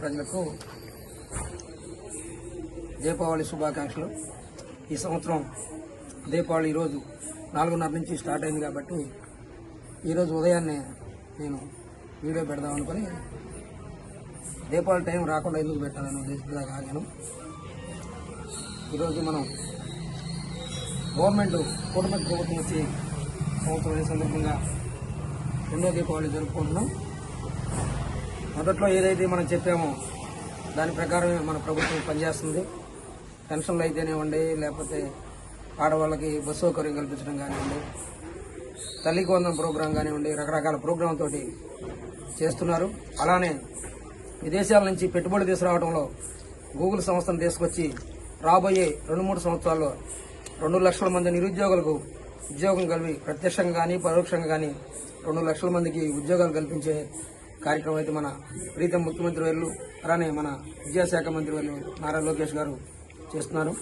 ప్రజలకు దీపావళి శుభాకాంక్షలు. ఈ సంవత్సరం దీపావళి ఈరోజు నాలుగున్నర నుంచి స్టార్ట్ అయింది కాబట్టి ఈరోజు ఉదయాన్నే నేను వీడియో పెడదాం అనుకుని దీపావళి టైం రాకుండా ఎందుకు పెట్టాలని ఉద్దేశంగా ఆగాను. ఈరోజు మనం గవర్నమెంట్ కుటుంబ ప్రభుత్వం వచ్చి సంవత్సరం సందర్భంగా రెండో దీపావళి జరుపుకుంటున్నాం. మొదట్లో ఏదైతే మనం చెప్పామో దాని ప్రకారమే మన ప్రభుత్వం పనిచేస్తుంది. పెన్షన్లు అయితేనేవ్వండి లేకపోతే ఆడవాళ్ళకి బస్సు సౌకర్యం కల్పించడం కానివ్వండి తల్లికి వందన ప్రోగ్రాం కానివ్వండి రకరకాల ప్రోగ్రాంతో తోటి చేస్తున్నారు. అలానే విదేశాల నుంచి పెట్టుబడి తీసుకురావడంలో గూగుల్ సంస్థను తీసుకొచ్చి రాబోయే రెండు మూడు సంవత్సరాల్లో రెండు లక్షల మంది నిరుద్యోగులకు ఉద్యోగం కలిపి ప్రత్యక్షంగా కానీ పరోక్షంగా కానీ రెండు లక్షల మందికి ఉద్యోగాలు కల్పించే కార్యక్రమం అయితే మన ప్రీతం ముఖ్యమంత్రి వర్యులు అలానే మన విద్యాశాఖ మంత్రి వర్యులు నారా లోకేష్ గారు చేస్తున్నారు.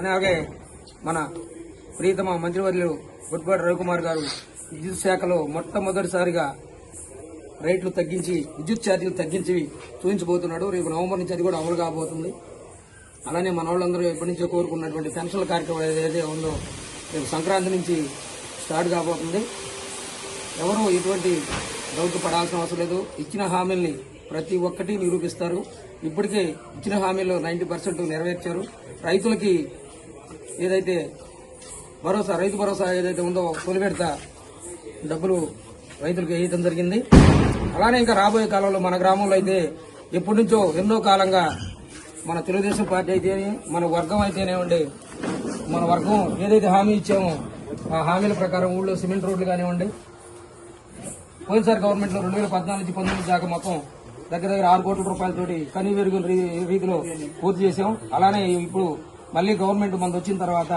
అలాగే మన ప్రీతమ మంత్రివర్యులు గుడ్పాటి రవికుమార్ గారు విద్యుత్ శాఖలో మొట్టమొదటిసారిగా రేట్లు తగ్గించి విద్యుత్ ఛార్జీలు తగ్గించి చూపించబోతున్నాడు. రేపు నవంబర్ నుంచి అది కూడా అమలు కాబోతుంది. అలానే మన వాళ్ళందరూ ఎప్పటి నుంచో కోరుకున్నటువంటి పెన్షన్ల కార్యక్రమం ఏదైతే ఉందో రేపు సంక్రాంతి నుంచి స్టార్ట్ కాబోతుంది. ఎవరు ఇటువంటి డౌట్ పడాల్సిన అవసరం లేదు. ఇచ్చిన హామీల్ని ప్రతి ఒక్కటి నిరూపిస్తారు. ఇప్పటికే ఇచ్చిన హామీలు నైంటీ పర్సెంట్ నెరవేర్చారు. రైతులకి ఏదైతే భరోసా రైతు భరోసా ఏదైతే ఉందో తొలి విడత డబ్బులు రైతులకు వేయటం జరిగింది. అలానే ఇంకా రాబోయే కాలంలో మన గ్రామంలో అయితే ఎప్పటి నుంచో ఎన్నో కాలంగా మన తెలుగుదేశం పార్టీ అయితే మన వర్గం అయితేనే ఉండే మన వర్గం ఏదైతే హామీ ఇచ్చామో ఆ హామీల ప్రకారం ఊళ్ళో సిమెంట్ రోడ్లు కానివ్వండి పోయినసారి గవర్నమెంట్లో రెండు వేల పద్నాలుగు నుంచి పంతొమ్మిది దాకా మొత్తం దగ్గర దగ్గర ఆరు కోట్ల రూపాయలతోటి కనీవెరుగు రీ- రీతిలో పూర్తి చేసాం అలానే ఇప్పుడు మళ్ళీ గవర్నమెంట్ మనది వచ్చిన తర్వాత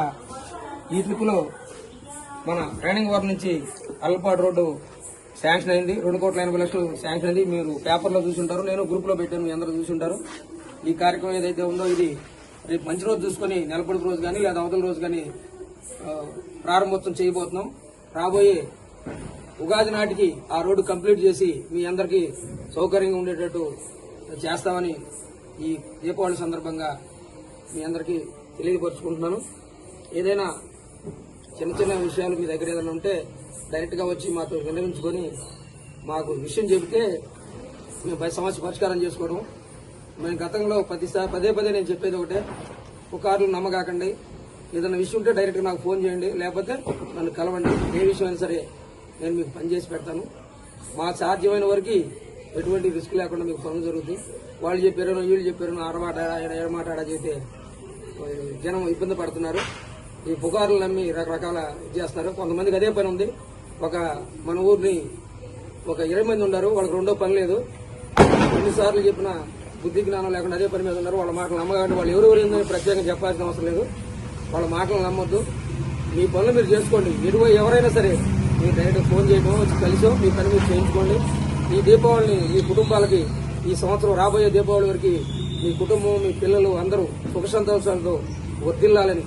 ఈ ట్రిప్లో మన ట్రైనింగ్ వార్ నుంచి అల్పాడు రోడ్డు శాంక్షన్ అయింది. రెండు కోట్ల ఎనభై లక్షలు శాంక్షన్ అయింది. మీరు పేపర్లో చూసుంటారు. నేను గ్రూప్లో పెట్టాను. మీ అందరూ చూసుంటారు. ఈ కార్యక్రమం ఏదైతే ఉందో ఇది రేపు మంచి రోజు చూసుకొని నెలపొడుకు రోజు కానీ లేదా అవతల రోజు కానీ ప్రారంభోత్సవం చేయబోతున్నాం. రాబోయే ఉగాది నాటికి ఆ రోడ్డు కంప్లీట్ చేసి మీ అందరికీ సౌకర్యంగా ఉండేటట్టు చేస్తామని ఈ దీపావళి సందర్భంగా మీ అందరికీ తెలియపరుచుకుంటున్నాను. ఏదైనా చిన్న చిన్న విషయాలు మీ దగ్గర ఏదైనా ఉంటే డైరెక్ట్గా వచ్చి మాతో విన్నవించుకొని మాకు విషయం చెబితే మేము పది సమస్య పరిష్కారం చేసుకోవడం. మేము గతంలో ప్రతిసారి పదే పదే నేను చెప్పేది ఒకటే పుకార్లు నమ్మకాకండి ఏదైనా విషయం ఉంటే డైరెక్ట్గా నాకు ఫోన్ చేయండి. లేకపోతే నన్ను కలవండి. ఏ విషయం అయినా సరే నేను మీకు పని చేసి పెడతాను. మా సాధ్యమైన వరకు ఎటువంటి రిస్క్ లేకుండా మీకు పనులు జరుగుతుంది వాళ్ళు చెప్పారనో వీళ్ళు చెప్పారనో ఆడమాట ఏడమాట ఆడ చేస్తే జనం ఇబ్బంది పడుతున్నారు. ఈ పుకార్లు నమ్మి రకరకాల ఇది చేస్తున్నారు. కొంతమందికి అదే పని ఉంది. ఒక మన ఊరిని ఒక ఇరవై మంది ఉన్నారు. వాళ్ళకి రెండో పని లేదు. ఎన్నిసార్లు చెప్పిన బుద్ధి జ్ఞానం లేకుండా అదే పని మీద ఉన్నారు. వాళ్ళ మాటలు నమ్మగానే వాళ్ళు ఎవరెవరు ఏందని ప్రత్యేకంగా చెప్పాల్సిన అవసరం లేదు. వాళ్ళ మాటలు నమ్మొద్దు. మీ పనులు మీరు చేసుకోండి. ఎరువు ఎవరైనా సరే మీరు డైరెక్ట్ ఫోన్ చేయమో వచ్చి కలిసో. మీ పని మీరు చేయించుకోండి. ఈ దీపావళిని ఈ కుటుంబాలకి ఈ సంవత్సరం రాబోయే దీపావళి వరకు మీ కుటుంబం మీ పిల్లలు అందరూ సుఖ సంతోషాలతో వర్దిల్లాలని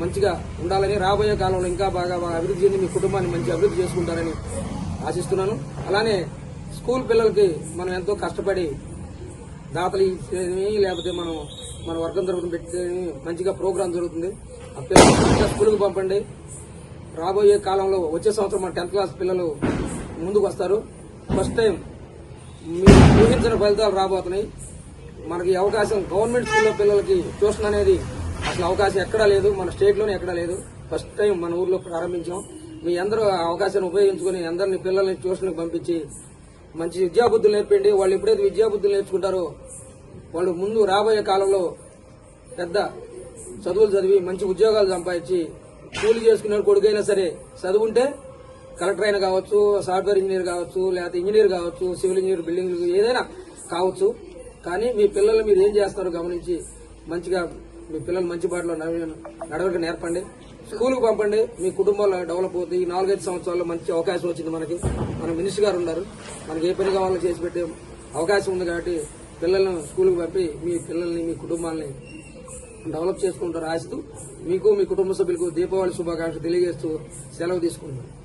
మంచిగా ఉండాలని రాబోయే కాలంలో ఇంకా బాగా అభివృద్ధి చెంది మీ కుటుంబాన్ని మంచి అభివృద్ధి చేసుకుంటారని ఆశిస్తున్నాను. అలానే స్కూల్ పిల్లలకి మనం ఎంతో కష్టపడి దాతలు ఇచ్చేది లేకపోతే మనం మన వర్గం జరుగుతుంది పెట్టి మంచిగా ప్రోగ్రాం జరుగుతుంది. ఆ పిల్లలు మంచిగా స్కూల్కి పంపండి. రాబోయే కాలంలో వచ్చే సంవత్సరం మన టెన్త్ క్లాస్ పిల్లలు ముందుకు వస్తారు. ఫస్ట్ టైం మీరు ఊహించిన ఫలితాలు రాబోతున్నాయి. మనకి అవకాశం గవర్నమెంట్ స్కూల్లో పిల్లలకి ట్యూషన్ అనేది అసలు అవకాశం ఎక్కడా లేదు. మన స్టేట్లోనే ఎక్కడా లేదు. ఫస్ట్ టైం మన ఊర్లో ప్రారంభించాం. మీ అందరూ ఆ అవకాశాన్ని ఉపయోగించుకుని అందరిని పిల్లల్ని ట్యూషన్కి పంపించి మంచి విద్యాబుద్ధులు నేర్పండి. వాళ్ళు ఎప్పుడైతే విద్యాబుద్ధులు నేర్చుకుంటారో వాళ్ళు ముందు రాబోయే కాలంలో పెద్ద చదువులు చదివి మంచి ఉద్యోగాలు సంపాదించి కూలి చేసుకునే కొడుకైనా సరే చదువుంటే కలెక్టర్ అయినా కావచ్చు సాఫ్ట్వేర్ ఇంజనీర్ కావచ్చు లేకపోతే ఇంజనీర్ కావచ్చు సివిల్ ఇంజనీర్ బిల్డింగ్ ఏదైనా కావచ్చు. కానీ మీ పిల్లలు మీరు ఏం చేస్తారో గమనించి మంచిగా మీ పిల్లలు మంచి బాటలో నడవ- నడవడిక నేర్పండి. స్కూల్కి పంపండి. మీ కుటుంబంలో డెవలప్ అవుతుంది ఈ నాలుగైదు సంవత్సరాల్లో మంచి అవకాశం వచ్చింది మనకి. మన మినిస్టర్ గారు ఉన్నారు. మనకి ఏ పని కావాలో చేసి పెట్టే అవకాశం ఉంది కాబట్టి పిల్లలను స్కూల్కి పంపి మీ పిల్లల్ని మీ కుటుంబాలని డెవలప్ చేసుకుంటారు రాస్తూ మీకు మీ కుటుంబ సభ్యులకు దీపావళి శుభాకాంక్షలు తెలియజేస్తూ సెలవు తీసుకుంటున్నాను